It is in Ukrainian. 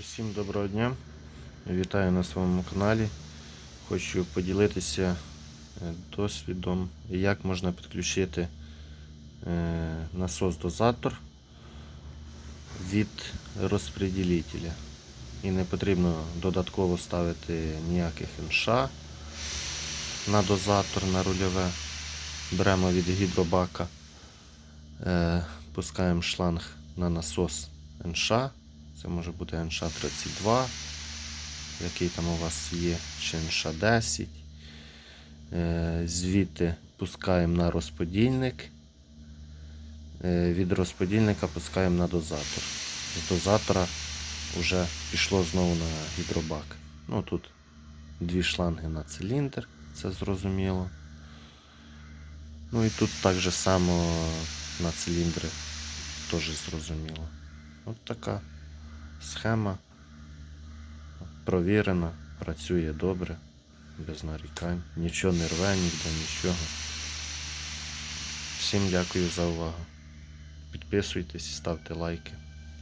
Усім доброго дня. Вітаю на своєму каналі. Хочу поділитися е, досвідом, як можна підключити е, насос-дозатор від розпреділителя. І не потрібно додатково ставити ніяких НШ на дозатор на рульове. Беремо від гідробака, е, пускаємо шланг на насос НШ. Це може бути НШ-32, який там у вас є, чи НШ-10. Е, Звідти пускаємо на розподільник. Е, Від розподільника пускаємо на дозатор. З дозатора вже пішло знову на гідробак. Ну тут дві шланги на циліндр, це зрозуміло. Ну і тут так же само на циліндри теж зрозуміло. От така схема провірена, працює добре, без нарікань, нічого не рве, ніде нічого. Всім дякую за увагу. Підписуйтесь, ставте лайки.